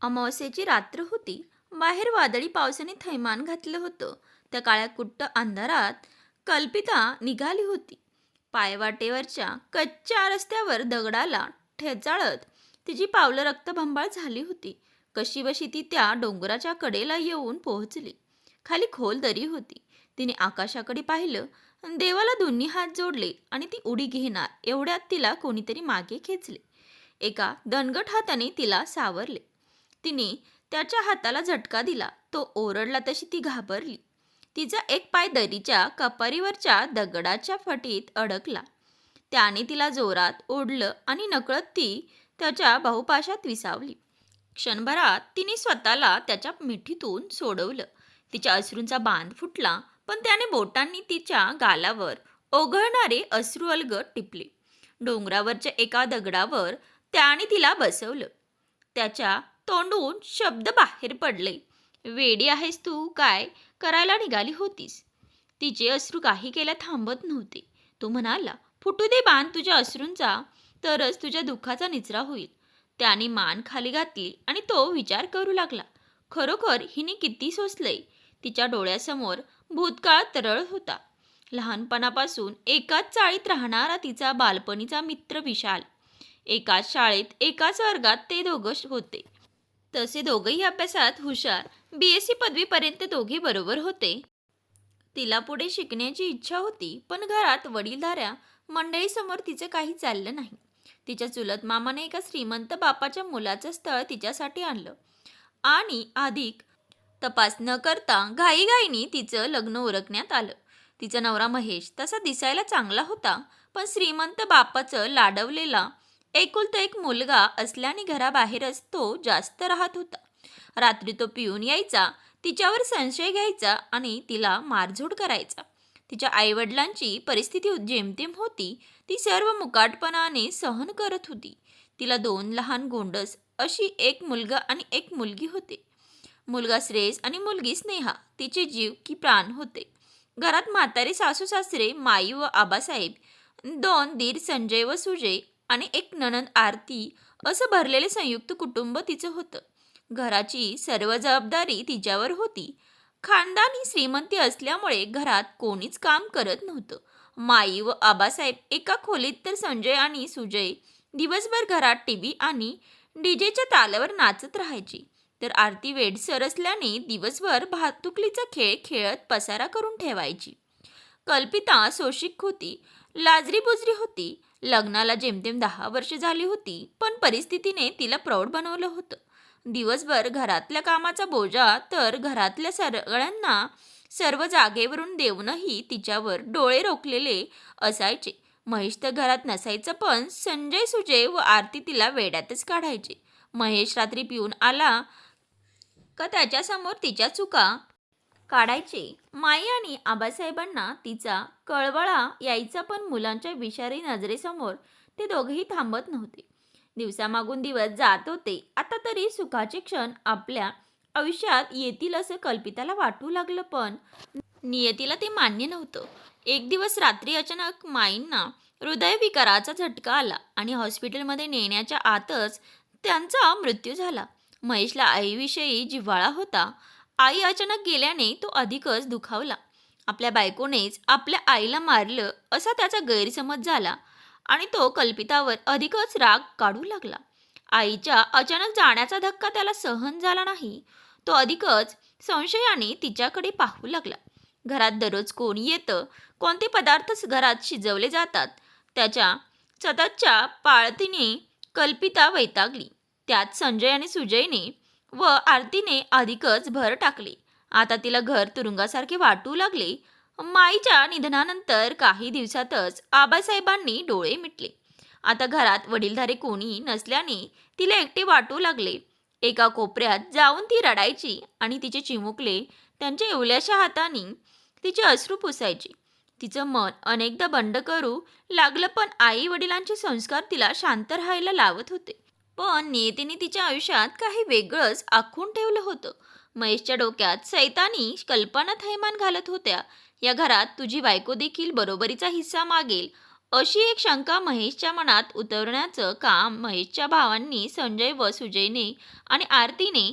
अमावस्येची रात्र होती. बाहेर वादळी पावसाने थैमान घातलं होतं. त्या काळ्या कुट्ट अंधारात कल्पिता निघाली होती. पायवाटेवरच्या कच्च्या रस्त्यावर दगडाला ठेचाळत तिची पावलं रक्तभंबाळ झाली होती. कशीबशी ती त्या डोंगराच्या कडेला येऊन पोहोचली. खाली खोल दरी होती. तिने आकाशाकडे पाहिलं. देवाला दोन्ही हात जोडले आणि ती उडी घेणार एवढ्यात तिला कोणीतरी मागे खेचले. एका दणगट हाताने तिला सावरले. तिने त्याच्या हाताला झटका दिला. तो ओरडला तशी ती घाबरली. तिचा एक पाय दरीच्या कपारीवरच्या दगडाच्या फटीत अडकला. त्याने तिला जोरात ओढलं आणि नकळत ती त्याच्या बहुपाशात विसावली. क्षणभरात तिने स्वतःला त्याच्या मिठीतून सोडवलं. तिच्या अश्रूंचा बांध फुटला पण त्याने बोटांनी तिच्या गालावर ओघळणारे अश्रू अलगट टिपले. डोंगरावरच्या एका दगडावर त्याने तिला बसवलं. त्याच्या तोंडून शब्द बाहेर पडले. वेडी आहेस तू काय? करायला निघाली होतीस. तिचे अश्रू काही केल्या थांबत नव्हते. तो म्हणाला फुटू दे बाण तुझ्या अश्रूंचा तरच तुझ्या दुःखाचा निचरा होईल. त्याने मान खाली घातली आणि तो विचार करू लागला. खरोखर हिने किती सोसलंय तिच्या डोळ्यासमोर भूतकाळ तरळ होता. लहानपणापासून एकाच चाळीत राहणारा तिचा बालपणीचा मित्र विशाल. एकाच शाळेत एकाच वर्गात ते दोघं होते. तसे दोघंही अभ्यासात हुशार. बी एस सी पदवीपर्यंत दोघे बरोबर होते. तिला पुढे शिकण्याची इच्छा होती पण घरात वडीलधाऱ्या मंडळीसमोर तिचं काही चाललं नाही. तिच्या चुलत मामाने एका श्रीमंत बापाच्या मुलाचं स्थळ तिच्यासाठी आणलं. आणि अधिक तपास न करता घाईघाईनी तिचं लग्न उरकण्यात आलं. तिचा नवरा महेश तसा दिसायला चांगला होता पण श्रीमंत बापाचं लाडवलेला एकुलता एक मुलगा असल्याने घराबाहेरच तो जास्त राहत होता. रात्री तो पिऊन यायचा तिच्यावर संशय घ्यायचा आणि तिला मारझोड करायचा. तिच्या आईवडिलांची परिस्थिती जेमतेम होती ती सर्व मुकाटपणाने सहन करत होती. तिला दोन लहान गोंडस अशी एक मुलगा आणि एक मुलगी होते. मुलगा श्रेयस आणि मुलगी स्नेहा तिचे जीव की प्राण होते. घरात म्हातारे सासू सासरे माई व आबासाहेब दोन दीर संजय व सुजय आणि एक ननंद आरती असं भरलेले संयुक्त कुटुंब तिचं होतं. घराची सर्व जबाबदारी तिच्यावर होती. खानदानी श्रीमंती असल्यामुळे घरात कोणीच काम करत नव्हतं. माई व आबासाहेब एका खोलीत तर संजय आणि सुजय. दिवसभर घरात टी व्ही आणि डीजेच्या तालावर नाचत राहायची. तर आरती वेडसर असल्याने दिवसभर भातुकलीचा खेळ खेळत पसारा करून ठेवायची. कल्पिता सोशिक होती. लाजरी बुजरी होती. लग्नाला जेमतेम दहा वर्ष झाली होती पण परिस्थितीने तिला प्रौढ बनवलं होतं. दिवसभर घरातल्या कामाचा बोजा तर घरातल्या सगळ्यांना सर्व जागेवरून देऊनही तिच्यावर डोळे रोखलेले असायचे. महेश तर घरात नसायचं पण संजय सुजय व आरती तिला वेड्यातच काढायचे. महेश रात्री पिऊन आला का त्याच्यासमोर तिच्या चुका काढायचे. माई आणि आबासाहेबांना तिचा कळवळा यायचा पण मुलांच्या विषारी नजरेसमोर ते दोघेही थांबत नव्हते. दिवसामागून दिवस जात होते. आता तरी सुखाचे क्षण आपल्या आयुष्यात येतील असं कल्पिताला वाटू लागलं पण नियतीला ते मान्य नव्हतं. एक दिवस रात्री अचानक माईंना हृदयविकाराचा झटका आला आणि हॉस्पिटलमध्ये नेण्याच्या आतच त्यांचा मृत्यू झाला. महेशला आईविषयी जिव्हाळा होता. आई अचानक गेल्याने तो अधिकच दुखावला. आपल्या बायकोनेच आपल्या आईला मारलं असा त्याचा गैरसमज झाला आणि तो कल्पितावर अधिकच राग काढू लागला. आईच्या अचानक जाण्याचा धक्का त्याला सहन झाला नाही. तो अधिकच संशयाने तिच्याकडे पाहू लागला. घरात दररोज कोण येतं कोणते पदार्थ घरात शिजवले जातात त्याच्या सततच्या पाळतीने कल्पिता वैतागली. त्यात संजय आणि सुजयने व आरतीने अधिकच भर टाकली. आता तिला घर तुरुंगासारखे वाटू लागले. माईच्या निधनानंतर काही दिवसातच आबासाहेबांनी डोळे मिटले. आता घरात वडीलधारे कोणी नसल्याने तिला एकटे वाटू लागले. एका कोपऱ्यात जाऊन ती रडायची आणि तिचे चिमुकले त्यांच्या एवल्याशा हाताने तिचे अश्रू पुसायचे. तिचं मन अनेकदा बंड करू लागलं पण आई वडिलांचे संस्कार तिला शांत राहायला लावत होते. पण नियतीने तिच्या आयुष्यात काही वेगळंच आखून ठेवलं होतं. महेशच्या डोक्यात सैतानी कल्पना थैमान घालत होत्या. या घरात तुझी बायको देखील बरोबरीचा हिस्सा मागेल. अशी एक शंका महेशच्या मनात उतरण्याचं काम महेशच्या भावांनी संजय व सुजयने आणि आरतीने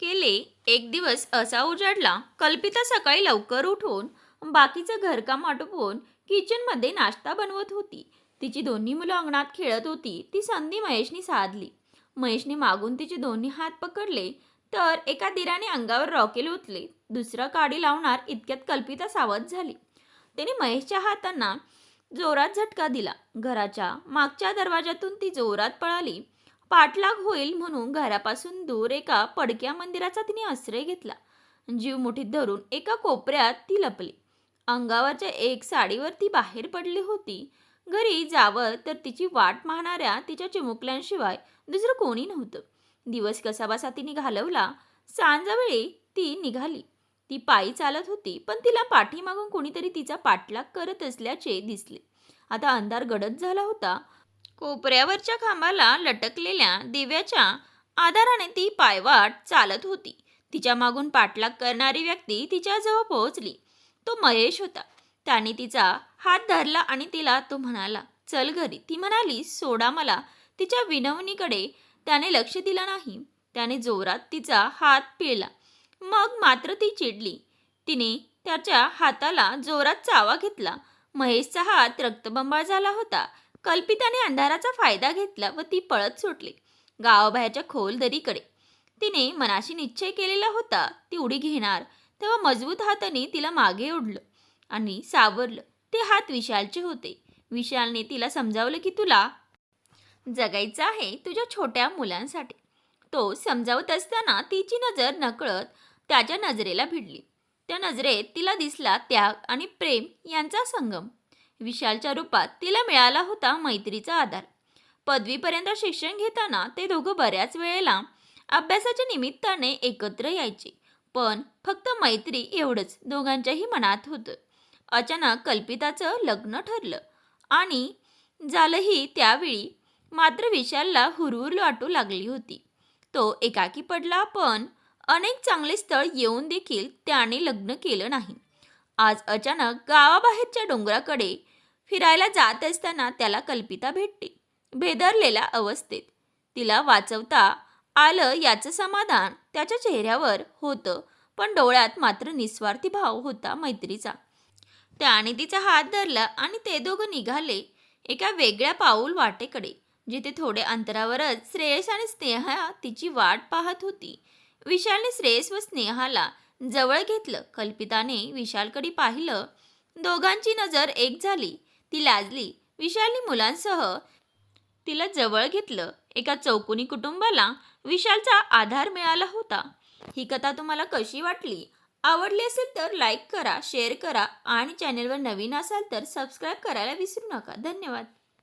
केले. एक दिवस असा उजाडला कल्पिता सकाळी लवकर उठून बाकीचं घरकाम आटोपून किचनमध्ये नाश्ता बनवत होती. तिची दोन्ही मुलं अंगणात खेळत होती. ती संधी महेशनी साधली. महेशने मागून तिचे दोन्ही हात पकडले तर एका दिराने अंगावर रॉकेल उतले दुसरा काडी लावणार इतक्यात कल्पिता सावध झाली. तिने महेशच्या हातांना जोरात झटका दिला. घराच्या मागच्या दरवाजातून ती जोरात पळाली. पाठलाग होईल म्हणून घरापासून दूर एका पडक्या मंदिराचा तिने आश्रय घेतला. जीव मुठीत धरून एका कोपऱ्यात ती लपली. अंगावरच्या एक साडीवर ती बाहेर पडली होती. घरी जावं तर तिची वाट पाहणाऱ्या तिच्या चिमुकल्यांशिवाय दुसरं कोणी नव्हतं. दिवस कसाबासा तिने घालवला. सांजवेळी ती निघाली. ती पायी चालत होती पण तिला पाठीमागून कोणीतरी तिचा पाठलाग करत असल्याचे दिसले. आता अंधार गडद झाला होता. कोपऱ्यावरच्या खांबाला लटकलेल्या दिव्याच्या आधाराने ती पायवाट चालत होती. तिच्या मागून पाठलाग करणारी व्यक्ती तिच्याजवळ पोहोचली. तो महेश होता. त्याने तिचा हात धरला आणि तिला तो म्हणाला चल घरी. ती म्हणाली सोडा मला. तिच्या विनवणीकडे त्याने लक्ष दिलं नाही. त्याने जोरात तिचा हात पिळला. मग मात्र ती चिडली. तिने त्याच्या हाताला जोरात चावा घेतला. महेशचा हात रक्तबंबाळ झाला होता. कल्पिताने अंधाराचा फायदा घेतला व ती पळत सुटली गावाबाहेरच्या खोल दरीकडे तिने मनाशी निश्चय केलेला होता ती उडी घेणार. तेव्हा मजबूत हाताने तिला मागे ओढलं आणि सावरलं. ते हात विशालचे होते. विशालने तिला समजावलं की तुला जगायचं आहे तुझ्या छोट्या मुलांसाठी. तो समजावत असताना तिची नजर नकळत त्याच्या नजरेला भिडली. त्या नजरेत तिला दिसला त्याग आणि प्रेम यांचा संगम. विशालच्या रूपात तिला मिळाला होता मैत्रीचा आधार. पदवीपर्यंत शिक्षण घेताना ते दोघं बऱ्याच वेळेला अभ्यासाच्या निमित्ताने एकत्र यायचे. पण फक्त मैत्री एवढंच दोघांच्याही मनात होतं. अचानक कल्पिताचं लग्न ठरलं. आणि झालंही त्यावेळी मात्र विशालला हुरहुर वाटू लागली होती. तो एकाकी पडला पण अनेक चांगले स्थळ येऊन देखील त्याने लग्न केलं नाही. आज अचानक गावाबाहेरच्या डोंगराकडे फिरायला जात असताना त्याला कल्पिता भेटते. भेदरलेल्या अवस्थेत. तिला वाचवता आलं याचं समाधान त्याच्या चेहऱ्यावर होतं पण डोळ्यात मात्र निस्वार्थी भाव होता मैत्रीचा. त्याने तिचा हात धरला आणि ते दोघं निघाले. एका वेगळ्या पाऊल वाटेकडे जिथे थोडे अंतरावरच श्रेयस आणि स्नेहा तिची वाट पाहत होती. विशालने श्रेयस व स्नेहाला जवळ घेतलं. कल्पिताने विशालकडे पाहिलं. दोघांची नजर एक झाली. ती लाजली. विशालने मुलांसह तिला जवळ घेतलं. एका चौकोनी कुटुंबाला विशालचा आधार मिळाला होता. ही कथा तुम्हाला कशी वाटली? आवडली असेल तर लाईक करा शेअर करा आणि चॅनलवर नवीन असाल तर सबस्क्राईब करायला विसरू नका. धन्यवाद.